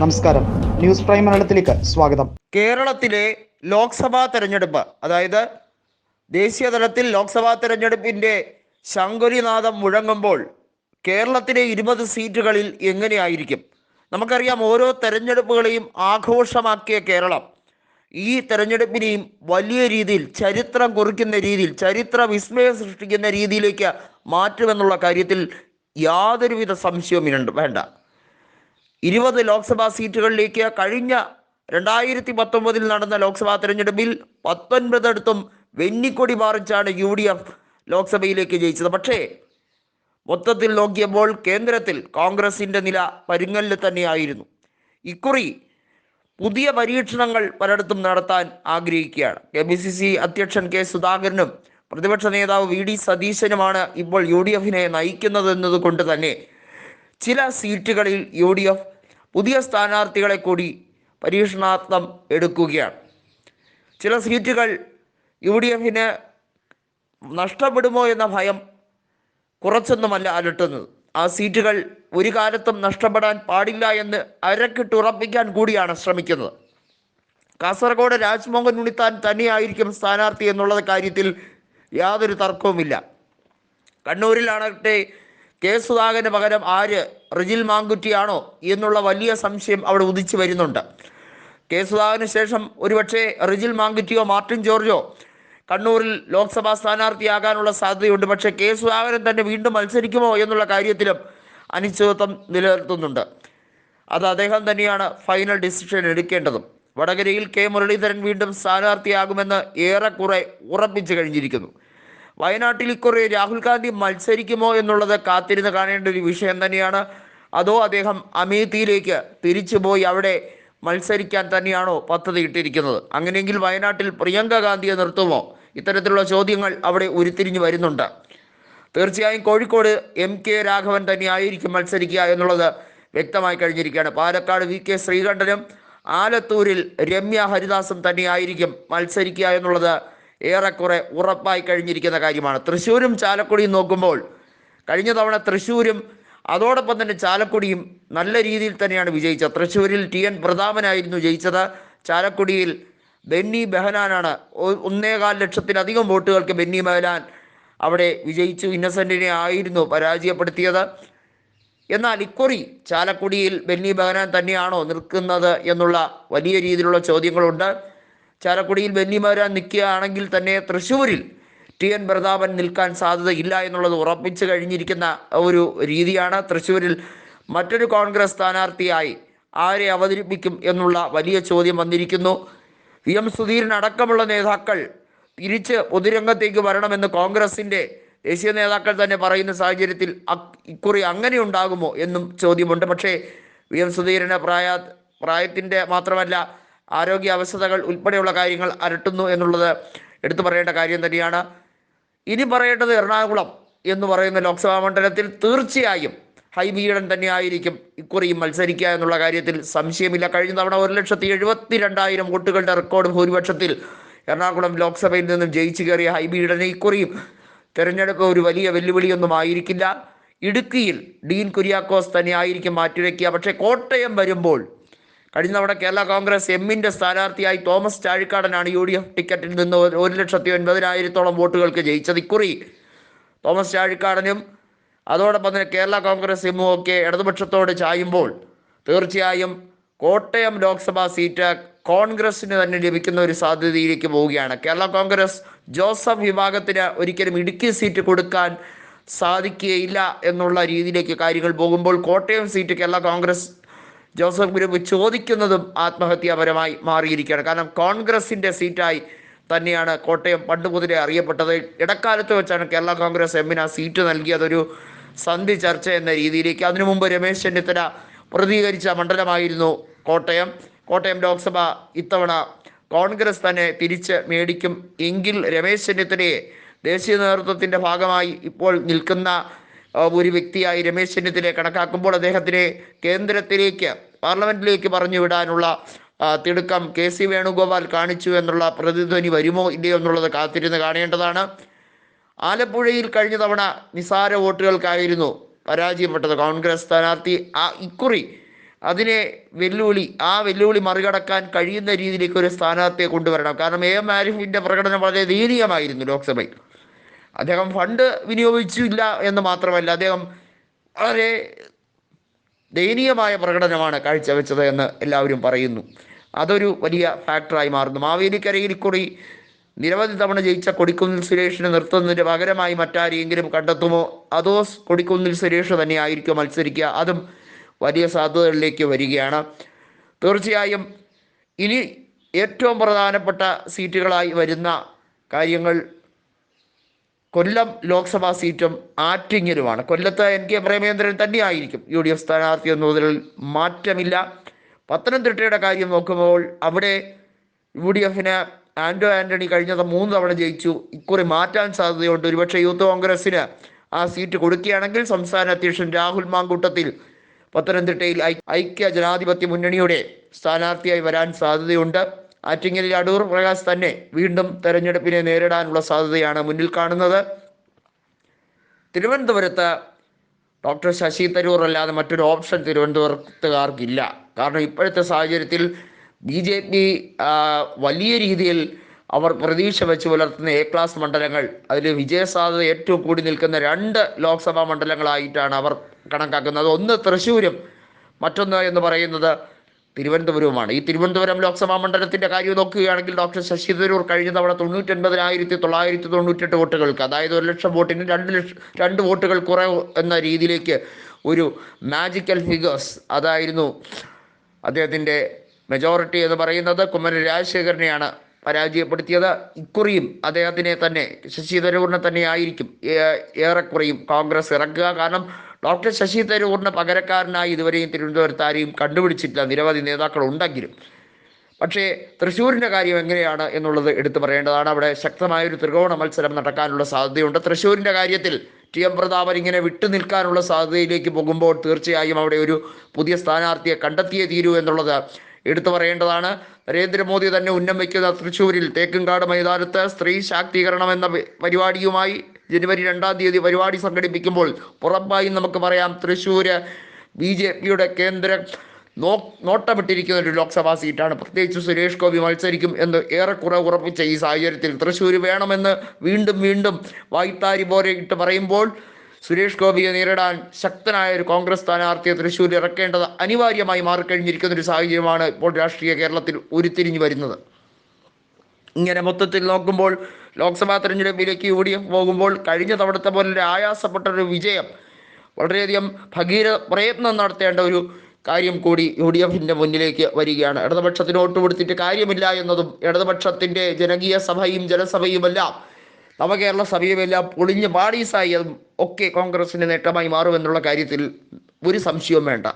നമസ്കാരം. News prime മലയാളത്തിലേക്ക് സ്വാഗതം. കേരളത്തിലെ ലോക്സഭാ തെരഞ്ഞെടുപ്പ് അതായത് ദേശീയ തലത്തിൽ ലോക്സഭാ തെരഞ്ഞെടുപ്പിന്റെ ശങ്കുരിനാഥം മുഴങ്ങുമ്പോൾ കേരളത്തിലെ ഇരുപത് സീറ്റുകളിൽ എങ്ങനെയായിരിക്കും? നമുക്കറിയാം ഓരോ തെരഞ്ഞെടുപ്പുകളെയും ആഘോഷമാക്കിയ കേരളം. ഈ തെരഞ്ഞെടുപ്പിനെയും വലിയ രീതിയിൽ ചരിത്രം കുറിക്കുന്ന രീതിയിൽ ചരിത്ര വിസ്മയം സൃഷ്ടിക്കുന്ന രീതിയിലേക്ക് മാറ്റുമെന്നുള്ള കാര്യത്തിൽ യാതൊരുവിധ സംശയവും വേണ്ട. ഇരുപത് ലോക്സഭാ സീറ്റുകളിലേക്ക് കഴിഞ്ഞ രണ്ടായിരത്തി പത്തൊമ്പതിൽ നടന്ന ലോക്സഭാ തെരഞ്ഞെടുപ്പിൽ പത്തൊൻപതിടത്തും വെന്നിക്കൊടി പാറിച്ചാണ് യു ഡി എഫ് ലോക്സഭയിലേക്ക് ജയിച്ചത്. പക്ഷേ മൊത്തത്തിൽ നോക്കിയപ്പോൾ കേന്ദ്രത്തിൽ കോൺഗ്രസിന്റെ നില പരുങ്ങലിൽ തന്നെയായിരുന്നു. ഇക്കുറി പുതിയ പരീക്ഷണങ്ങൾ പലയിടത്തും നടത്താൻ ആഗ്രഹിക്കുകയാണ്. കെ പി സി സി അധ്യക്ഷൻ കെ സുധാകരനും പ്രതിപക്ഷ നേതാവ് വി ഡി സതീശനുമാണ് ഇപ്പോൾ യു ഡി എഫിനെ നയിക്കുന്നത് എന്നതുകൊണ്ട് തന്നെ ചില സീറ്റുകളിൽ യു ഡി എഫ് പുതിയ സ്ഥാനാർത്ഥികളെ കൂടി പരീക്ഷണാർത്ഥം എടുക്കുകയാണ്. ചില സീറ്റുകൾ യു ഡി എഫിന് നഷ്ടപ്പെടുമോ എന്ന ഭയം കുറച്ചൊന്നുമല്ല അലട്ടുന്നത്. ആ സീറ്റുകൾ ഒരു കാലത്തും നഷ്ടപ്പെടാൻ പാടില്ല എന്ന് അരക്കിട്ടുറപ്പിക്കാൻ കൂടിയാണ് ശ്രമിക്കുന്നത്. കാസർഗോഡ് രാജ്മോഹൻ ഉണ്ണിത്താൻ തന്നെയായിരിക്കും സ്ഥാനാർത്ഥി എന്നുള്ള കാര്യത്തിൽ യാതൊരു തർക്കവുമില്ല. കണ്ണൂരിലാണട്ടെ കെ സുധാകരന് പകരം ആര്? റിജിൽ മാങ്കുറ്റിയാണോ? എന്നുള്ള വലിയ സംശയം അവിടെ ഉദിച്ചു വരുന്നുണ്ട്. കെ സുധാകരന് ശേഷം ഒരുപക്ഷെ റിജിൽ മാങ്കുറ്റിയോ മാർട്ടിൻ ജോർജോ കണ്ണൂരിൽ ലോക്സഭാ സ്ഥാനാർത്ഥിയാകാനുള്ള സാധ്യതയുണ്ട്. പക്ഷേ കെ സുധാകരൻ തന്നെ വീണ്ടും മത്സരിക്കുമോ എന്നുള്ള കാര്യത്തിലും അനിശ്ചിതത്വം നിലനിർത്തുന്നുണ്ട്. അത് അദ്ദേഹം തന്നെയാണ് ഫൈനൽ ഡിസിഷൻ എടുക്കേണ്ടതും. വടകരയിൽ കെ മുരളീധരൻ വീണ്ടും സ്ഥാനാർത്ഥിയാകുമെന്ന് ഏറെക്കുറെ ഉറപ്പിച്ചു കഴിഞ്ഞിരിക്കുന്നു. വയനാട്ടിൽ ഇക്കുറി രാഹുൽ ഗാന്ധി മത്സരിക്കുമോ എന്നുള്ളത് കാത്തിരുന്ന് കാണേണ്ട ഒരു വിഷയം തന്നെയാണ്. അതോ അദ്ദേഹം അമേത്തിയിലേക്ക് തിരിച്ചുപോയി അവിടെ മത്സരിക്കാൻ തന്നെയാണോ പദ്ധതി ഇട്ടിരിക്കുന്നത്? അങ്ങനെയെങ്കിൽ വയനാട്ടിൽ പ്രിയങ്ക ഗാന്ധിയെ നിർത്തുമോ? ഇത്തരത്തിലുള്ള ചോദ്യങ്ങൾ അവിടെ ഉരുത്തിരിഞ്ഞു വരുന്നുണ്ട്. തീർച്ചയായും കോഴിക്കോട് എം കെ രാഘവൻ തന്നെയായിരിക്കും മത്സരിക്കുക എന്നുള്ളത് വ്യക്തമായി കഴിഞ്ഞിരിക്കുകയാണ്. പാലക്കാട് വി കെ ശ്രീകണ്ഠനും ആലത്തൂരിൽ രമ്യ ഹരിദാസും തന്നെയായിരിക്കും മത്സരിക്കുക എന്നുള്ളത് ഏറെക്കുറെ ഉറപ്പായി കഴിഞ്ഞിരിക്കുന്ന കാര്യമാണ്. തൃശ്ശൂരും ചാലക്കുടിയും നോക്കുമ്പോൾ കഴിഞ്ഞ തവണ തൃശ്ശൂരും അതോടൊപ്പം തന്നെ ചാലക്കുടിയും നല്ല രീതിയിൽ തന്നെയാണ് വിജയിച്ചത് തൃശ്ശൂരിൽ ടി എൻ പ്രതാപനായിരുന്നു ജയിച്ചത്. ചാലക്കുടിയിൽ ബെന്നി ബെഹനാനാണ് ഒന്നേകാൽ ലക്ഷത്തിലധികം വോട്ടുകൾക്ക് ബെന്നി ബെഹനാൻ അവിടെ വിജയിച്ചു. ഇന്നസെന്റിനെ ആയിരുന്നു പരാജയപ്പെടുത്തിയത്. എന്നാൽ ഇക്കുറി ചാലക്കുടിയിൽ ബെന്നി ബെഹനാൻ തന്നെയാണോ നിൽക്കുന്നത് എന്നുള്ള വലിയ രീതിയിലുള്ള ചോദ്യങ്ങളുണ്ട്. ചാലക്കുടിയിൽ ബെഹനാൻ നിൽക്കുകയാണെങ്കിൽ തന്നെ തൃശ്ശൂരിൽ ടി എൻ പ്രതാപൻ നിൽക്കാൻ സാധ്യതയില്ല എന്നുള്ളത് ഉറപ്പിച്ചു കഴിഞ്ഞിരിക്കുന്ന ഒരു രീതിയാണ് തൃശ്ശൂരിൽ മറ്റൊരു കോൺഗ്രസ് സ്ഥാനാർത്ഥിയായി ആരെ അവതരിപ്പിക്കും എന്നുള്ള വലിയ ചോദ്യം വന്നിരിക്കുന്നു. വി എം സുധീരൻ അടക്കമുള്ള നേതാക്കൾ തിരിച്ച് പൊതുരംഗത്തേക്ക് വരണമെന്ന് കോൺഗ്രസിന്റെ ദേശീയ നേതാക്കൾ തന്നെ പറയുന്ന സാഹചര്യത്തിൽ ഇക്കുറി അങ്ങനെ ഉണ്ടാകുമോ എന്നും ചോദ്യമുണ്ട്. പക്ഷേ വി എം സുധീരന് പ്രായ പ്രായത്തിന്റെ മാത്രമല്ല ആരോഗ്യ അവസ്ഥകൾ ഉൾപ്പെടെയുള്ള കാര്യങ്ങൾ അരട്ടുന്നു എന്നുള്ളത് എടുത്തു പറയേണ്ട കാര്യം തന്നെയാണ്. ഇനി പറയേണ്ടത് എറണാകുളം എന്ന് പറയുന്ന ലോക്സഭാ മണ്ഡലത്തിൽ തീർച്ചയായും ഹൈബീഡൻ തന്നെയായിരിക്കും ഇക്കുറിയും മത്സരിക്കുക എന്നുള്ള കാര്യത്തിൽ സംശയമില്ല. കഴിഞ്ഞ തവണ ഒരു ലക്ഷത്തി എഴുപത്തി രണ്ടായിരം വോട്ടുകളുടെ റെക്കോർഡ് ഭൂരിപക്ഷത്തിൽ എറണാകുളം ലോക്സഭയിൽ നിന്നും ജയിച്ചു കയറിയ ഹൈബീഡനെ ഇക്കുറിയും തെരഞ്ഞെടുപ്പ് ഒരു വലിയ വെല്ലുവിളിയൊന്നും ആയിരിക്കില്ല. ഇടുക്കിയിൽ ഡീൻ കുര്യാക്കോസ് തന്നെ ആയിരിക്കും മാറ്റിവെക്കുക പക്ഷേ കോട്ടയം വരുമ്പോൾ കഴിഞ്ഞ തവണ കേരള കോൺഗ്രസ് എമ്മിന്റെ സ്ഥാനാർത്ഥിയായി തോമസ് ചാഴിക്കാടനാണ് യു ഡി എഫ് ടിക്കറ്റിൽ നിന്ന് ഒരു- ലക്ഷത്തി ഒൻപതിനായിരത്തോളം വോട്ടുകൾക്ക് ജയിച്ചത് ഇക്കുറി. തോമസ് ചാഴിക്കാടനും അതോടൊപ്പം തന്നെ കേരള കോൺഗ്രസ് എമ്മും ഒക്കെ ഇടതുപക്ഷത്തോട് ചായുമ്പോൾ തീർച്ചയായും കോട്ടയം ലോക്സഭാ സീറ്റ് കോൺഗ്രസിന് തന്നെ ലഭിക്കുന്ന ഒരു സാധ്യതയിലേക്ക് പോവുകയാണ്. കേരള കോൺഗ്രസ് ജോസഫ് വിഭാഗത്തിന് ഒരിക്കലും ഇടുക്കി സീറ്റ് കൊടുക്കാൻ സാധിക്കുകയില്ല എന്നുള്ള രീതിയിലേക്ക് കാര്യങ്ങൾ പോകുമ്പോൾ Kottayam seat Kerala Congress Joseph group ചോദിക്കുന്നതും ആത്മഹത്യാപരമായി മാറിയിരിക്കുകയാണ്. കാരണം കോൺഗ്രസിന്റെ സീറ്റായി തന്നെയാണ് കോട്ടയം പണ്ട് മുതലേ അറിയപ്പെട്ടത്. ഇടക്കാലത്ത് വെച്ചാണ് കേരള കോൺഗ്രസ് എമ്മിന് ആ സീറ്റ് നൽകിയതൊരു സന്ധി ചർച്ച എന്ന രീതിയിലേക്ക്. അതിനു മുമ്പ് രമേശ് ചെന്നിത്തല പ്രതികരിച്ച മണ്ഡലമായിരുന്നു കോട്ടയം. കോട്ടയം ലോക്സഭ ഇത്തവണ കോൺഗ്രസ് തന്നെ തിരിച്ച് മേടിക്കും. എങ്കിൽ രമേശ് ചെന്നിത്തലയെ ദേശീയ നേതൃത്വത്തിന്റെ ഭാഗമായി ഇപ്പോൾ നിൽക്കുന്ന ഒരു വ്യക്തിയായി രമേശ് ചെന്നിത്തലയെ കണക്കാക്കുമ്പോൾ അദ്ദേഹത്തിനെ കേന്ദ്രത്തിലേക്ക് പാർലമെന്റിലേക്ക് പറഞ്ഞു വിടാനുള്ള തിടുക്കം കെ സി വേണുഗോപാൽ കാണിച്ചു എന്നുള്ള പ്രതിധ്വനി വരുമോ ഇല്ലയോ എന്നുള്ളത് കാത്തിരുന്ന് കാണേണ്ടതാണ്. ആലപ്പുഴയിൽ കഴിഞ്ഞ തവണ നിസാര വോട്ടുകൾക്കായിരുന്നു പരാജയപ്പെട്ടത് കോൺഗ്രസ് സ്ഥാനാർത്ഥി. ആ ഇക്കുറി അതിനെ വെല്ലുവിളി ആ വെല്ലുവിളി മറികടക്കാൻ കഴിയുന്ന രീതിയിലേക്ക് ഒരു സ്ഥാനാർത്ഥിയെ കൊണ്ടുവരണം. കാരണം എ എം ആരിഫിന്റെ പ്രകടനം വളരെ ദയനീയമായിരുന്നു ലോക്സഭയിൽ. അദ്ദേഹം ഫണ്ട് വിനിയോഗിച്ചില്ല എന്ന് മാത്രമല്ല അദ്ദേഹം വളരെ ദയനീയമായ പ്രകടനമാണ് കാഴ്ചവെച്ചത് എന്ന് എല്ലാവരും പറയുന്നു. അതൊരു വലിയ ഫാക്ടറായി മാറുന്നു. മാവേലിക്കരയിൽ കൂടി നിരവധി തവണ ജയിച്ച കൊടിക്കുന്നിൽ സുരേഷിനെ നിർത്തുന്നതിന് പകരമായി മറ്റാരെങ്കിലും കണ്ടെത്തുമോ? അതോ കൊടിക്കുന്നിൽ സുരേഷ് തന്നെ ആയിരിക്കും മത്സരിക്കുക? അതും വലിയ സാധ്യതകളിലേക്ക് വരികയാണ്. തീർച്ചയായും ഇനി ഏറ്റവും പ്രധാനപ്പെട്ട സീറ്റുകളായി വരുന്ന കാര്യങ്ങൾ കൊല്ലം ലോക്സഭാ സീറ്റും ആറ്റിങ്ങലുമാണ്. കൊല്ലത്ത് എൻ കെ പ്രേമേന്ദ്രൻ തന്നെയായിരിക്കും യു ഡി എഫ് സ്ഥാനാർത്ഥി എന്നതിൽ മാറ്റമില്ല. പത്തനംതിട്ടയുടെ കാര്യം നോക്കുമ്പോൾ അവിടെ യു ഡി എഫിന് ആന്റോ ആന്റണി കഴിഞ്ഞത് മൂന്ന് തവണ ജയിച്ചു. ഇക്കുറി മാറ്റാൻ സാധ്യതയുണ്ട്. ഒരുപക്ഷെ യൂത്ത് കോൺഗ്രസിന് ആ സീറ്റ് കൊടുക്കുകയാണെങ്കിൽ സംസ്ഥാന അധ്യക്ഷൻ രാഹുൽ മാങ്കൂട്ടത്തിൽ പത്തനംതിട്ടയിൽ ഐക്യ ജനാധിപത്യ മുന്നണിയുടെ സ്ഥാനാർത്ഥിയായി വരാൻ സാധ്യതയുണ്ട്. ആറ്റിങ്ങലിൽ അടൂർ പ്രകാശ് തന്നെ വീണ്ടും തെരഞ്ഞെടുപ്പിനെ നേരിടാനുള്ള സാധ്യതയാണ് മുന്നിൽ കാണുന്നത്. തിരുവനന്തപുരത്ത് ഡോക്ടർ ശശി തരൂർ അല്ലാതെ മറ്റൊരു ഓപ്ഷൻ തിരുവനന്തപുരത്തുകാർക്കില്ല. കാരണം ഇപ്പോഴത്തെ സാഹചര്യത്തിൽ ബി ജെ പി വലിയ രീതിയിൽ അവർ പ്രതീക്ഷ വെച്ച് പുലർത്തുന്ന എ ക്ലാസ് മണ്ഡലങ്ങൾ അതിൽ വിജയസാധ്യത ഏറ്റവും കൂടി നിൽക്കുന്ന രണ്ട് ലോക്സഭാ മണ്ഡലങ്ങളായിട്ടാണ് അവർ കണക്കാക്കുന്നത്. ഒന്ന് തൃശ്ശൂരും മറ്റൊന്ന് എന്ന് പറയുന്നത് തിരുവനന്തപുരവുമാണ്. ഈ തിരുവനന്തപുരം ലോക്സഭാ മണ്ഡലത്തിന്റെ കാര്യം നോക്കുകയാണെങ്കിൽ ഡോക്ടർ ശശി തരൂർ കഴിഞ്ഞ തവണ തൊണ്ണൂറ്റൊൻപതിനായിരത്തി തൊള്ളായിരത്തി തൊണ്ണൂറ്റെട്ട് വോട്ടുകൾക്ക് അതായത് ഒരു ലക്ഷം വോട്ടിന് രണ്ട് ലക്ഷം രണ്ട് വോട്ടുകൾ കുറവ് എന്ന രീതിയിലേക്ക് ഒരു മാജിക്കൽ ഫിഗേഴ്സ് അതായിരുന്നു അദ്ദേഹത്തിന്റെ മെജോറിറ്റി എന്ന് പറയുന്നത്. കുമ്മനം രാജശേഖരനെയാണ് പരാജയപ്പെടുത്തിയത്. ഇക്കുറിയും അദ്ദേഹത്തിനെ തന്നെ ശശി തന്നെ ആയിരിക്കും ഏറെക്കുറയും കോൺഗ്രസ് ഇറക്കുക. കാരണം ഡോക്ടർ ശശി തരൂറിന് പകരക്കാരനായി ഇതുവരെയും തിരുവനന്തപുരത്ത് ആരെയും കണ്ടുപിടിച്ചിട്ടില്ല. നിരവധി നേതാക്കൾ ഉണ്ടെങ്കിലും പക്ഷേ തൃശ്ശൂരിന്റെ കാര്യം എങ്ങനെയാണ് എന്നുള്ളത് എടുത്തു പറയേണ്ടതാണ്. അവിടെ ശക്തമായൊരു ത്രികോണ മത്സരം നടക്കാനുള്ള സാധ്യതയുണ്ട്. തൃശ്ശൂരിന്റെ കാര്യത്തിൽ ടി എം പ്രതാപൻ ഇങ്ങനെ വിട്ടു നിൽക്കാനുള്ള സാധ്യതയിലേക്ക് പോകുമ്പോൾ തീർച്ചയായും അവിടെ ഒരു പുതിയ സ്ഥാനാർത്ഥിയെ കണ്ടെത്തിയേ തീരൂ എന്നുള്ളത് എടുത്തു പറയേണ്ടതാണ്. നരേന്ദ്രമോദി തന്നെ ഉന്നം വയ്ക്കുന്ന തൃശ്ശൂരിൽ തേക്കുംകാട് മൈതാനത്ത് സ്ത്രീ ശാക്തീകരണം എന്ന പരിപാടിയുമായി ജനുവരി രണ്ടാം തീയതി പരിപാടി സംഘടിപ്പിക്കുമ്പോൾ ഉറപ്പായും നമുക്ക് പറയാം തൃശ്ശൂർ ബി ജെ പിയുടെ കേന്ദ്ര നോ നോട്ടമിട്ടിരിക്കുന്ന ഒരു ലോക്സഭാ സീറ്റാണ്. പ്രത്യേകിച്ച് സുരേഷ് ഗോപി മത്സരിക്കും എന്ന് ഏറെക്കുറെ ഉറപ്പിച്ച ഈ സാഹചര്യത്തിൽ തൃശ്ശൂർ വേണമെന്ന് വീണ്ടും വീണ്ടും വായ്ത്താരി പോലെ ഇട്ട് പറയുമ്പോൾ സുരേഷ് ഗോപിയെ നേരിടാൻ ശക്തനായ ഒരു കോൺഗ്രസ് സ്ഥാനാർത്ഥിയെ തൃശ്ശൂരിൽ ഇറക്കേണ്ടത് അനിവാര്യമായി മാറിക്കഴിഞ്ഞിരിക്കുന്ന ഒരു സാഹചര്യമാണ് ഇപ്പോൾ രാഷ്ട്രീയ കേരളത്തിൽ ഉരുത്തിരിഞ്ഞു വരുന്നത്. ഇങ്ങനെ മൊത്തത്തിൽ നോക്കുമ്പോൾ ലോക്സഭാ തെരഞ്ഞെടുപ്പിലേക്ക് യു ഡി എഫ് പോകുമ്പോൾ കഴിഞ്ഞ തവണത്തെ പോലെ ഒരു ആയാസപ്പെട്ട ഒരു വിജയം വളരെയധികം ഭഗീര പ്രയത്നം നടത്തേണ്ട ഒരു കാര്യം കൂടി യു ഡി എഫിന്റെ മുന്നിലേക്ക് വരികയാണ്. ഇടതുപക്ഷത്തിന് വോട്ട് കൊടുത്തിട്ട് കാര്യമില്ല എന്നതും ഇടതുപക്ഷത്തിന്റെ ജനകീയ സഭയും ജനസഭയുമെല്ലാം നവകേരള സഭയുമെല്ലാം പൊളിഞ്ഞ് പാടീസായതും ഒക്കെ കോൺഗ്രസിന്റെ നേട്ടമായി മാറുമെന്നുള്ള കാര്യത്തിൽ ഒരു സംശയവും വേണ്ട.